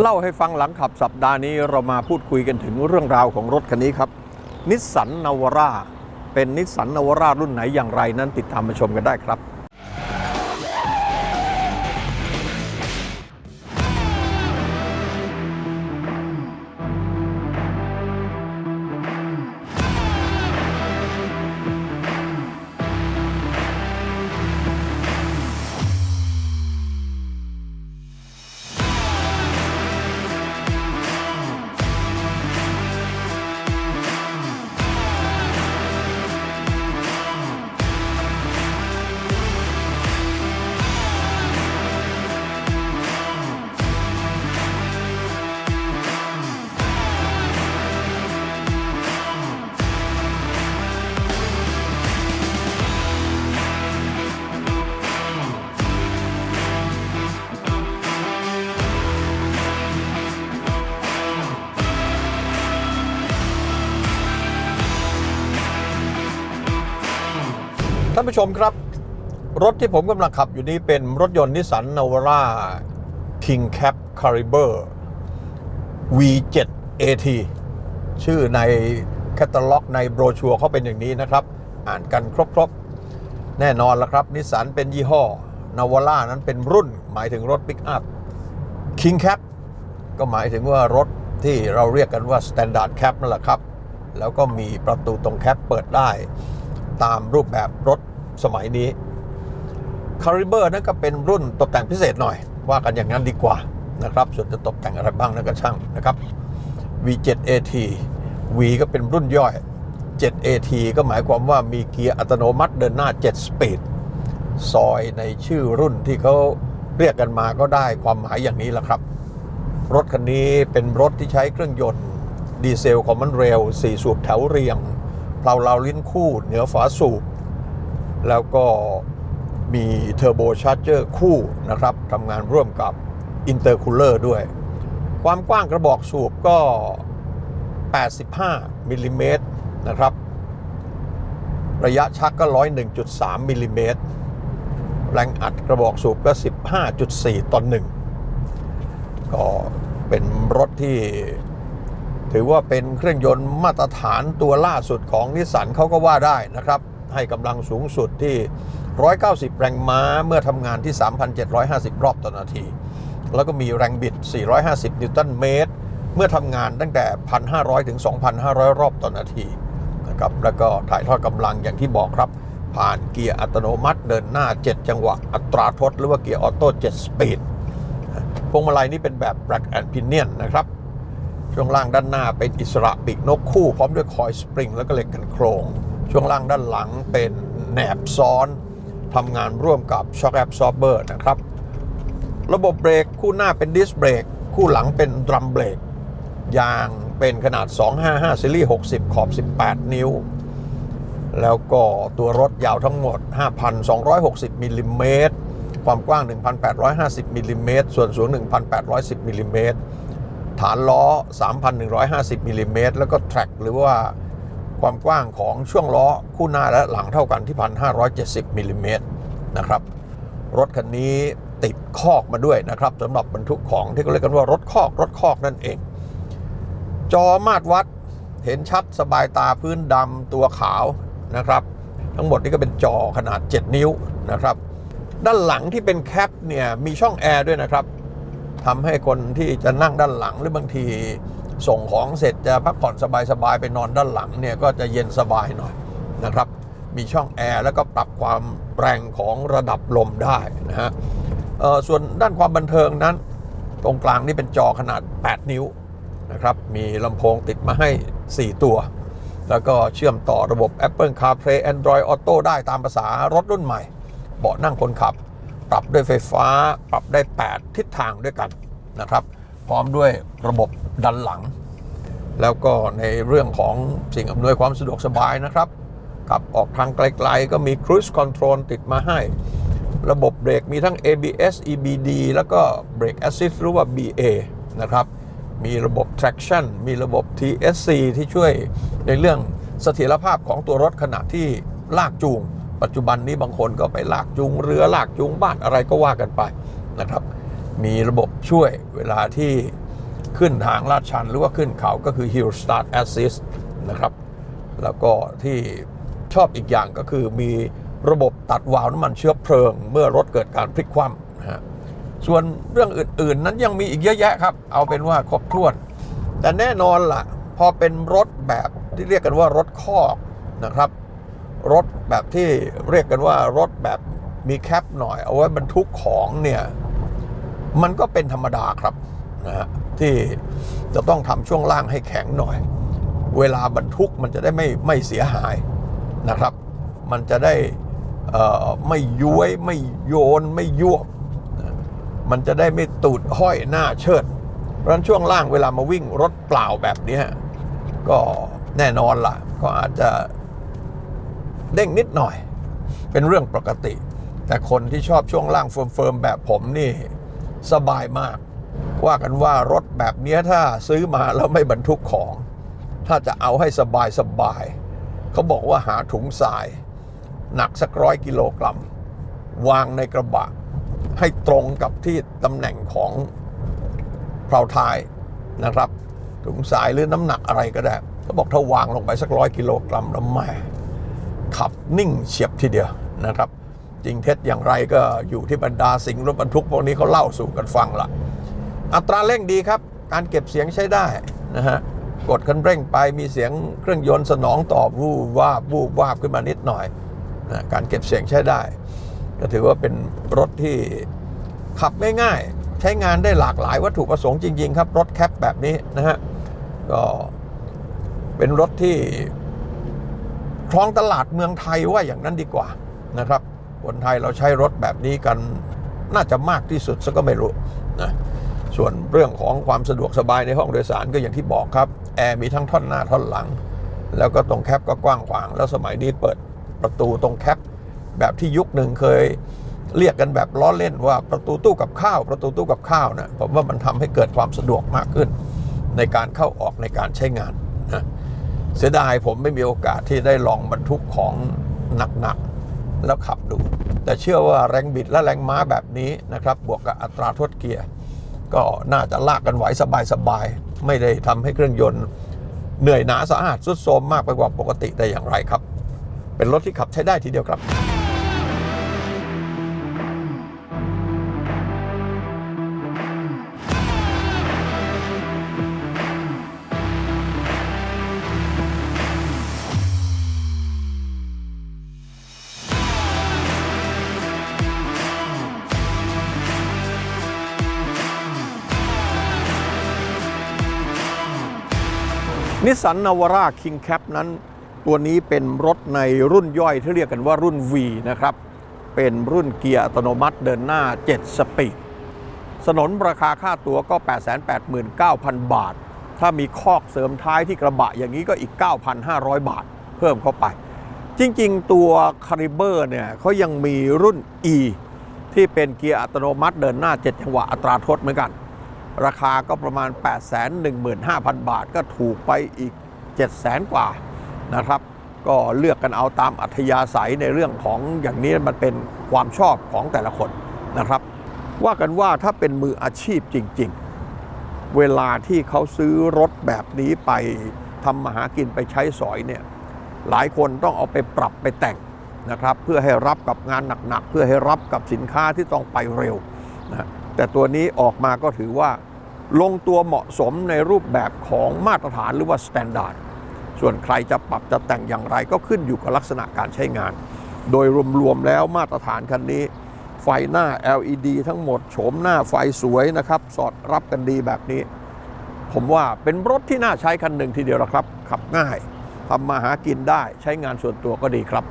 เล่าให้ฟังหลังขับสัปดาห์นี้เรามาพูดคุยกันถึงเรื่องราวของรถคันนี้ครับนิสสันนาวาร่าเป็นนิสสันนาวาร่ารุ่นไหนอย่างไรนั้นติดตามมาชมกันได้ครับ ท่านผู้ชมครับ รถที่ผมกำลังขับอยู่นี้เป็นรถยนต์นิสสันนาวาร่า King Cap Caliber V7 AT ชื่อในแคตตาล็อกในโบรชัวร์เขาเป็นอย่างนี้นะครับ อ่านกันครบๆ แน่นอนแล้วครับ นิสสันเป็นยี่ห้อนาวาร่านั้นเป็นรุ่น หมายถึงรถปิกอัพ King Cap ก็หมายถึงว่ารถที่เราเรียกกันว่า Standard Cap นั่นแหละครับ แล้วก็มีประตูตรงแคปเปิดได้ ตามรูปแบบรถสมัยนี้ c a r i b e r นั่นก็เป็นรุ่นตกแต่งพิเศษหน่อย ว่ากันอย่างนั้นดีกว่านะครับ ส่วนจะตกแต่งอะไรบ้างนั่นก็ช่างนะครับ V7AT V ก็เป็นรุ่นย่อย 7AT ก็หมายความว่ามีเกียร์อัตโนมัติเดินหน้า 7 สปีด ซอยในชื่อรุ่นที่เขาเรียกกันมาก็ได้ความหมายอย่างนี้แหละครับ รถคันนี้เป็นรถที่ใช้เครื่องยนต์ ดีเซลคอมมอนเรล4 สูบแถวเรียง เพลาเราลิ้นคู่เหนือฝาสูบ แล้วก็มีเทอร์โบชาร์เจอร์คู่นะครับทำงานร่วมกับอินเตอร์คูลเลอร์ด้วย ความกว้างกระบอกสูบก็ 85มิลลิเมตรนะครับ ระยะชักก็ 101.3มิลลิเมตรแรงอัดกระบอกสูบก็ 15.4ต่อหนึ่งก็เป็นรถที่ ถือว่าเป็นเครื่องยนต์มาตรฐานตัวล่าสุดของนิสสันเขาก็ว่าได้นะครับ ให้กำลังสูงสุดที่ 190 แรงม้าเมื่อทำงานที่ 3,750 รอบต่อนาที แล้วก็มีแรงบิด 450 นิวตันเมตร เมื่อทำงานตั้งแต่ 1,500 ถึง 2,500 รอบต่อนาทีนะครับแล้วก็ถ่ายทอดกำลังอย่างที่บอกครับ ผ่านเกียร์อัตโนมัติเดินหน้า 7 จังหวะอัตราทดหรือว่าเกียร์ออโต้7สปีดพวงมาลัยนี่เป็นแบบ Black and Pinion นะครับ ช่วงล่างด้านหน้าเป็นอิสระปีกนกคู่ พร้อมด้วยคอยสปริงแล้วก็เหล็กกันโครง ช่วงล่างด้านหลังเป็นแหนบซ้อนทำงานร่วมกับช็อคแอบซอ b เบอร์นะครับ ระบบเบรกคู่หน้าเป็นดิสเบรกคู่หลังเป็นดรัมเบรกยางเป็นขนาด 255ซีรีส์60 ขอบ 18 นิ้ว แล้วก็ตัวรถยาวทั้งหมด 5,260มิลลิเมตรความกว้าง 1,850มิลลิเมตรส่วนสูง 1,810มิลลิเมตร ฐานล้อ 3,150มิลลิเมตรแล้วก็แทร็กหรือว่าความกว้างของช่วงล้อคู่หน้าและหลังเท่ากันที่ 1,570มิลลิเมตรนะครับ รถคันนี้ติดคอกมาด้วยนะครับสำหรับบรรทุกของที่เขาเรียกกันว่ารถคอกรถคอกนั่นเอง จอมาตรวัดเห็นชัดสบายตาพื้นดำตัวขาวนะครับ ทั้งหมดนี่ก็เป็นจอขนาด 7 นิ้วนะครับ ด้านหลังที่เป็นแคปเนี่ยมีช่องแอร์ด้วยนะครับ ทำให้คนที่จะนั่งด้านหลังหรือบางทีส่งของเสร็จจะพักผ่อนสบายๆไปนอนด้านหลังเนี่ยก็จะเย็นสบายหน่อยนะครับ มีช่องแอร์แล้วก็ปรับความแรงของระดับลมได้นะฮะส่วนด้านความบันเทิงนั้น ตรงกลางนี่เป็นจอขนาด 8 นิ้วนะครับ มีลำโพงติดมาให้ 4 ตัว แล้วก็เชื่อมต่อระบบ Apple CarPlay Android Auto ได้ตามภาษารถรุ่นใหม่ เบาะนั่งคนขับ ปรับด้วยไฟฟ้า ปรับได้ 8 ทิศทางด้วยกันนะครับ พร้อมด้วยระบบดันหลัง แล้วก็ในเรื่องของสิ่งอำนวยความสะดวกสบายนะครับขับออกทางไกลๆ ก็มี Cruise Control ติดมาให้ ระบบเบรกมีทั้ง ABS EBD แล้วก็ Brake Assist หรือว่า BA นะครับ มีระบบ traction มีระบบ TSC ที่ช่วยในเรื่องเสถียรภาพของตัวรถขณะที่ลากจูง ปัจจุบันนี้บางคนก็ไปลากจูงเรือลากจูงบ้านอะไรก็ว่ากันไปนะครับ มีระบบช่วยเวลาที่ขึ้นทางลาดชันหรือว่าขึ้นเขาก็คือ Hill Start Assist นะครับ แล้วก็ที่ชอบอีกอย่างก็คือมีระบบตัดวาล์วน้ำมันเชื้อเพลิง เมื่อรถเกิดการพลิกคว่ำนะฮะส่วนเรื่องอื่นๆ นั้นยังมีอีกเยอะแยะครับ เอาเป็นว่าครบถ้วน แต่แน่นอนล่ะ พอเป็นรถแบบที่เรียกกันว่ารถคอกนะครับ รถแบบที่เรียกกันว่ารถแบบมีแคปหน่อย เอาไว้บรรทุกของเนี่ย มันก็เป็นธรรมดาครับนะฮะที่จะต้องทำช่วงล่างให้แข็งหน่อย เวลาบรรทุกมันจะได้ไม่ไม่เสียหายนะครับ มันจะได้ไม่ย้วยไม่โยนไม่ยวบ มันจะได้ไม่ตูดห้อยหน้าเชิดเพราะฉะนั้นช่วงล่างเวลามาวิ่งรถเปล่าแบบนี้ก็แน่นอนล่ะ ก็อาจจะ เด้งนิดหน่อย เป็นเรื่องปกติ แต่คนที่ชอบช่วงล่างเฟิร์มๆแบบผมนี่สบายมาก ว่ากันว่ารถแบบนี้ถ้าซื้อมาแล้วไม่บรรทุกของ ถ้าจะเอาให้สบายสบายๆเขาบอกว่าหาถุงทราย หนักสักร้อยกิโลกรัม วางในกระบะ ให้ตรงกับที่ตำแหน่งของเพลาท้ายนะครับถุงทรายหรือน้ำหนักอะไรก็ได้เขาบอกถ้าวางลงไปสักร้อยกิโลกรัมแล้วแม่ ขับนิ่งเฉียบทีเดียวนะครับ จริงเท็จอย่างไรก็อยู่ที่บรรดาสิ่งรถบรรทุกพวกนี้เขาเล่าสู่กันฟังละอัตราเร่งดีครับ การเก็บเสียงใช้ได้นะฮะกดคันเร่งไปมีเสียงเครื่องยนต์สนองตอบวูบวาบวูบวาบขึ้นมานิดหน่อยนะการเก็บเสียงใช้ได้ ก็ถือว่าเป็นรถที่ขับง่ายๆ ใช้งานได้หลากหลายวัตถุประสงค์จริง ๆ ครับ รถแคปแบบนี้นะฮะก็เป็นรถที่ ครองตลาดเมืองไทยว่าอย่างนั้นดีกว่านะครับคนไทยเราใช้รถแบบนี้กันน่าจะมากที่สุดซะก็ไม่รู้นะส่วนเรื่องของความสะดวกสบายในห้องโดยสารก็อย่างที่บอกครับแอร์มีทั้งท่อนหน้าท่อนหลัง แล้วก็ตรงแคปก็กว้างขวาง แล้วสมัยนี้เปิดประตูตรงแคปแบบที่ยุคหนึ่งเคยเรียกกันแบบล้อเล่นว่าประตูตู้กับข้าว ประตูตู้กับข้าวนะผมว่ามันทำให้เกิดความสะดวกมากขึ้น ในการเข้าออกในการใช้งานนะ เสียดายผมไม่มีโอกาสที่ได้ลองบรรทุกของหนักๆแล้วขับดู แต่เชื่อว่าแรงบิดและแรงม้าแบบนี้นะครับ บวกกับอัตราทดเกียร์ ก็น่าจะลากกันไหวสบายๆ ไม่ได้ทำให้เครื่องยนต์ เหนื่อยหนาสาหัสสุดโทรมมากไปกว่าปกติแต่อย่างไรครับ เป็นรถที่ขับใช้ได้ทีเดียวครับ นิสสันนาวาร่าคิงแคปนั้น ตัวนี้เป็นรถในรุ่นย่อยที่เรียกกันว่ารุ่น V นะครับ เป็นรุ่นเกียร์อัตโนมัติเดินหน้า 7 สปีดสนนราคาค่าตัวก็ 889,000 บาท ถ้ามีคอกเสริมท้ายที่กระบะอย่างนี้ก็อีก 9,500 บาท เพิ่มเข้าไป จริงๆ ตัว c a r i b e r เนี่ยเขายังมีรุ่น E ที่เป็นเกียร์อัตโนมัติเดินหน้า 7 จังหวะอัตราทดเหมือนกัน ราคาก็ประมาณ 815,000 บาท ก็ถูกไปอีก 700,000 กว่านะครับ ก็เลือกกันเอาตามอัธยาศัยในเรื่องของอย่างนี้มันเป็นความชอบของแต่ละคนนะครับ ว่ากันว่าถ้าเป็นมืออาชีพจริง ๆ เวลาที่เขาซื้อรถแบบนี้ไปทำมาหากินไปใช้สอยเนี่ยหลายคนต้องเอาไปปรับไปแต่งนะครับ เพื่อให้รับกับงานหนักๆ เพื่อให้รับกับสินค้าที่ต้องไปเร็วนะแต่ตัวนี้ออกมาก็ถือว่า ลงตัวเหมาะสมในรูปแบบของมาตรฐานหรือว่าสแตนดาร์ดส่วนใครจะปรับจะแต่งอย่างไรก็ขึ้นอยู่กับลักษณะการใช้งาน โดยรวมๆแล้วมาตรฐานคันนี้ ไฟหน้า LED ทั้งหมดโฉมหน้าไฟสวยนะครับ สอดรับกันดีแบบนี้ ผมว่าเป็นรถที่น่าใช้คันหนึ่งทีเดียวละครับ ขับง่ายทำมาหากินได้ใช้งานส่วนตัวก็ดีครับ